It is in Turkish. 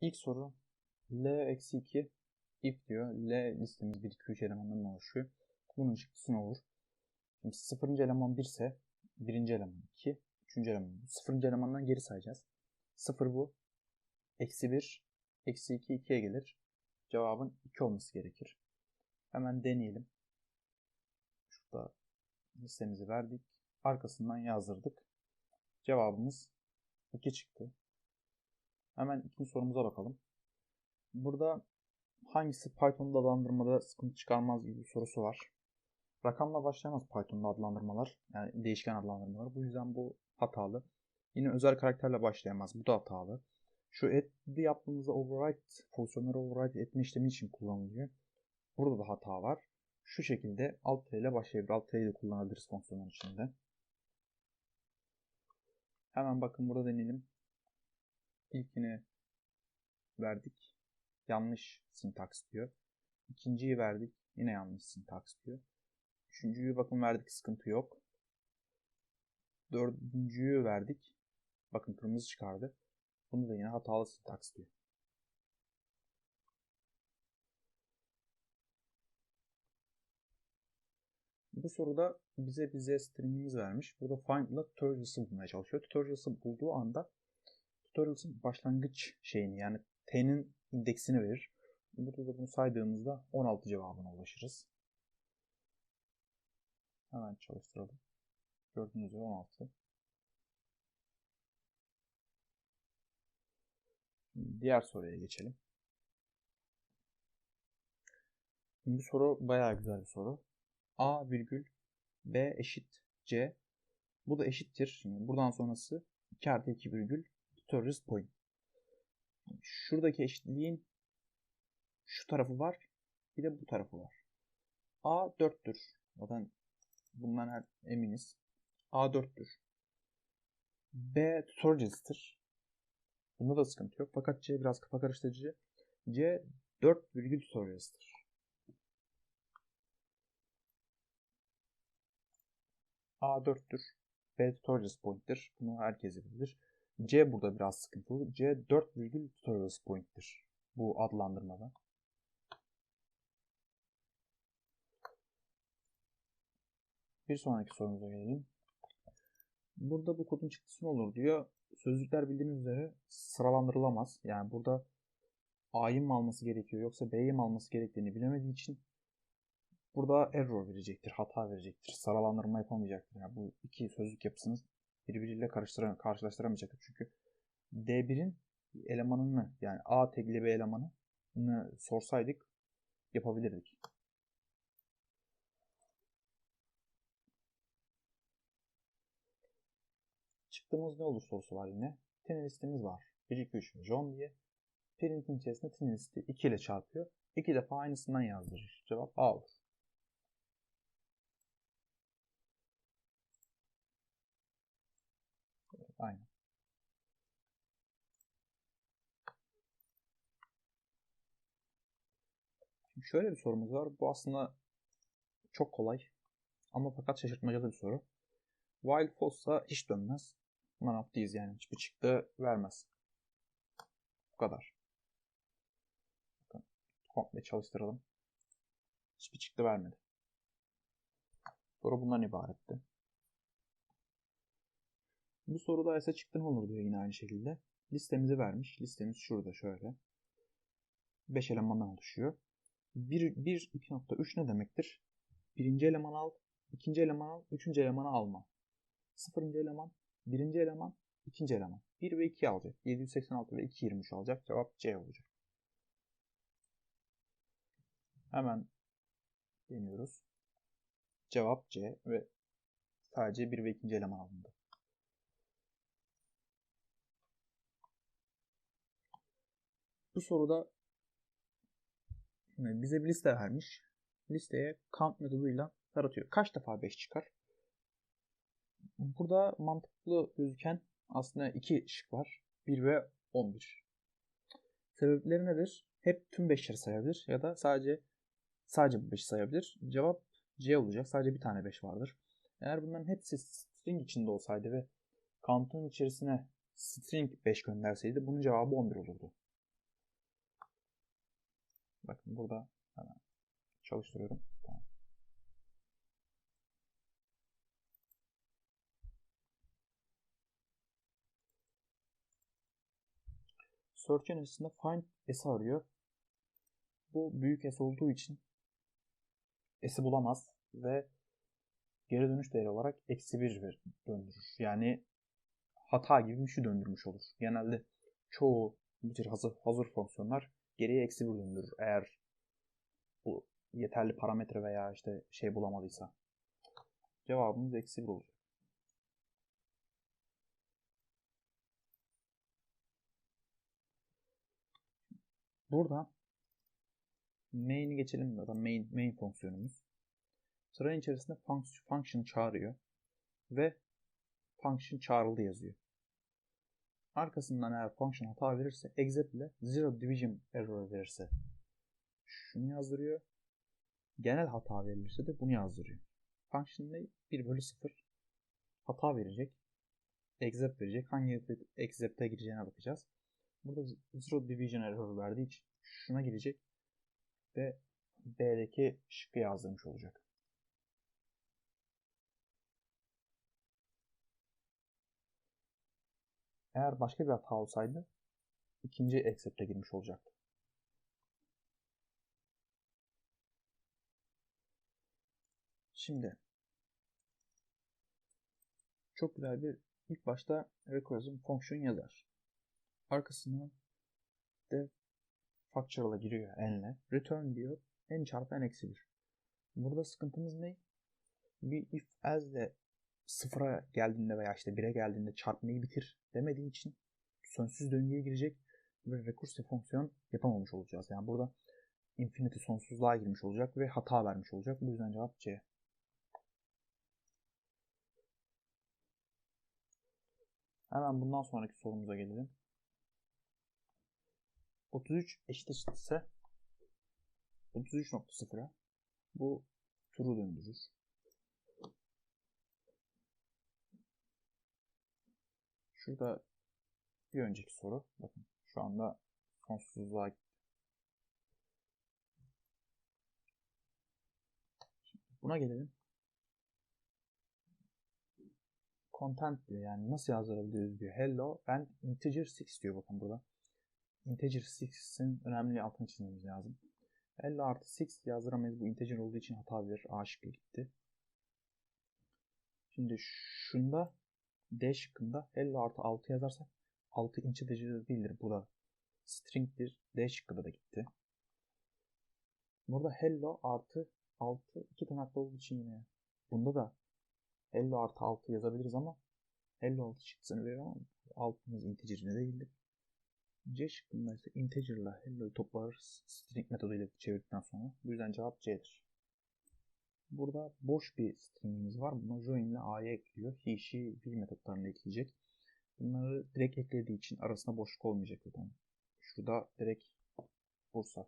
İlk soru L-2 if diyor. L listemiz 1, 2, 3 elemandan oluşuyor. Bunun çıktısı ne olur? Şimdi sıfırıncı eleman 1 ise birinci eleman 2, üçüncü eleman. Sıfırıncı elemandan geri sayacağız. Sıfır bu. Eksi 1, eksi 2, 2'ye gelir. Cevabın 2 olması gerekir. Hemen deneyelim. Şurada listemizi verdik. Arkasından yazdırdık. Cevabımız 2 çıktı. Hemen ikinci sorumuza bakalım. Burada hangisi Python'da adlandırmada sıkıntı çıkarmaz gibi bir sorusu var. Rakamla başlayamaz Python'da adlandırmalar. Yani değişken adlandırmalar. Bu yüzden bu hatalı. Yine özel karakterle başlayamaz. Bu da hatalı. Şu add'i yaptığımızda override fonksiyonları override etme işlemi için kullanılıyor. Burada da hata var. Şu şekilde alt ile başlayabilir. Alt de kullanabiliriz fonksiyonlar içinde. Hemen bakın burada deneyelim. İlkini verdik. Yanlış sintaks diyor. İkinciyi verdik. Yine yanlış sintaks diyor. Üçüncüyü bakın verdik. Sıkıntı yok. Dördüncüyü verdik. Bakın kırmızı çıkardı. Bunu da yine hatalı sintaks diyor. Bu soruda bize bize stringimiz vermiş. Burada find ile tutorials'ı bulmaya çalışıyor. Tutorials'ı bulduğu anda tutorials'ın başlangıç şeyini yani t'nin indeksini verir. Burada da bunu saydığımızda 16 cevabına ulaşırız. Hemen çalıştıralım. Gördüğünüz üzere 16. diğer soruya geçelim. Bu soru bayağı güzel bir soru. A virgül B eşit C. Bu da eşittir. Şimdi buradan sonrası 2 artı 2 virgül tutorials point. Şuradaki eşitliğin şu tarafı var. Bir de bu tarafı var. A 4'tür. Zaten bundan her eminiz. A 4'tür. B tutorials'tır. Bunda da sıkıntı yok. Fakat C biraz kafa karıştırıcı. C 4 virgül tutorials'tır. A 4'tür. B tutorials point'tir. Bunu herkes bilir. C burada biraz sıkıntılı. C 4 virgül tutorials point'tir. Bu adlandırmada. Bir sonraki sorumuza gelelim. Burada bu kodun çıktısı ne olur diyor. Sözcükler bildiğiniz üzere sıralandırılamaz. Yani burada A'yı mı alması gerekiyor yoksa B'yi mi alması gerektiğini bilemediği için burada error verecektir, hata verecektir, sıralandırma yapamayacaktır. Yani bu iki sözcük yapısını birbiriyle karşılaştıramayacaktır. Çünkü D1'in elemanını yani A tekli B elemanını sorsaydık yapabilirdik. Çıktığımız ne olur sorusu var yine. Tine listemiz var. 1, 2, 3 John diye. Printin içerisinde tine listi 2 ile çarpıyor. 2 defa aynısından yazdırır. Cevap A olur. Aynen. Şimdi şöyle bir sorumuz var. Bu aslında çok kolay. Ama fakat şaşırtmacalı bir soru. While false'sa hiç dönmez. Of these yani hiçbir çıktı vermez. Bu kadar. Bakın komple çalıştıralım. Hiçbir çıktı vermedi. Soru bundan ibaretti. Bu soruda ise çıktı ne olur diyor yine aynı şekilde. Listemizi vermiş. Listemiz şurada şöyle. 5 elemandan oluşuyor. 1, 1 2.3 ne demektir? Birinci eleman al, ikinci eleman al, üçüncü elemanı alma. Sıfırıncı eleman, birinci eleman, ikinci eleman. 1 ve 2 alacak. 786 ve 223 alacak. Cevap C olacak. Hemen deniyoruz. Cevap C ve sadece 1 ve 2. eleman alındı. Bu soruda bize bir liste vermiş. Listeye count metoduyla taratıyor. Kaç defa 5 çıkar? Burada mantıklı gözüken aslında iki şık var. 1 ve 11. Sebepleri nedir? Hep tüm 5'leri sayabilir ya da sadece sadece bu 5'i sayabilir. Cevap C olacak. Sadece bir tane 5 vardır. Eğer bunların hepsi string içinde olsaydı ve count'un içerisine string 5 gönderseydi bunun cevabı 11 olurdu. Bakın burada hemen çalıştırıyorum. Search Engine'sinde find s arıyor. Bu büyük S olduğu için S'i bulamaz ve geri dönüş değeri olarak eksi 1 döndürür. Yani hata gibi bir şey döndürmüş olur. Genelde çoğu bu tür hazır, hazır fonksiyonlar geriye eksi 1 döndürür. Eğer bu yeterli parametre veya işte şey bulamadıysa. Cevabımız eksi 1 olacak. Burada main'i geçelim da main, main fonksiyonumuz. Sıranın içerisinde function çağırıyor ve function çağrıldı yazıyor. Arkasından eğer function hata verirse exit ile zero division error verirse şunu yazdırıyor. Genel hata verilirse de bunu yazdırıyor. Function ne? 1 bölü 0 hata verecek. Exit verecek. Hangi exit'e gireceğine bakacağız. Burada zero division error verdiği için şuna girecek ve B'deki şıkkı yazdırmış olacak. Eğer başka bir hata olsaydı ikinci except'e girmiş olacaktı. Şimdi çok güzel bir ilk başta recursive function yazar. Arkasına dev factorial'a giriyor n'le. Return diyor. n çarpı n eksi 1. Burada sıkıntımız ne? Bir if else sıfıra geldiğinde veya işte 1'e geldiğinde çarpmayı bitir demediği için sonsuz döngüye girecek ve recursive fonksiyon yapamamış olacağız. Yani burada infinity sonsuzluğa girmiş olacak ve hata vermiş olacak. Bu yüzden cevap C. Hemen bundan sonraki sorumuza gelelim. 33 eşit eşitse 33.0'a bu turu döndürür. Şurada bir önceki soru. Bakın şu anda sonsuzluğa. Buna gelelim. Content diyor yani nasıl yazdırabiliriz diyor. Hello and integer 6 diyor bakın burada. Integer 6'in önemli altını çizmemiz lazım. 50 artı 6 yazdıramayız. Bu integer olduğu için hata verir. A şıkkı gitti. Şimdi şunda D şıkkında 50 artı 6 yazarsak 6 integer değildir. Bu da string'dir. D şıkkında da gitti. Burada hello artı 6 iki tırnaklı olduğu için yine bunda da hello artı 6 yazabiliriz ama hello 6 çıktısını verir ama altımız integerine değildir. C şıkkında ise integer ile hello'yu toplarız string metoduyla çevirdikten sonra. Bu yüzden cevap C'dir. Burada boş bir stringimiz var. Buna join ile a'ya ekliyor. He, she, will metotlarını ekleyecek. Bunları direkt eklediği için arasında boşluk olmayacak zaten. Şurada direkt Bursa.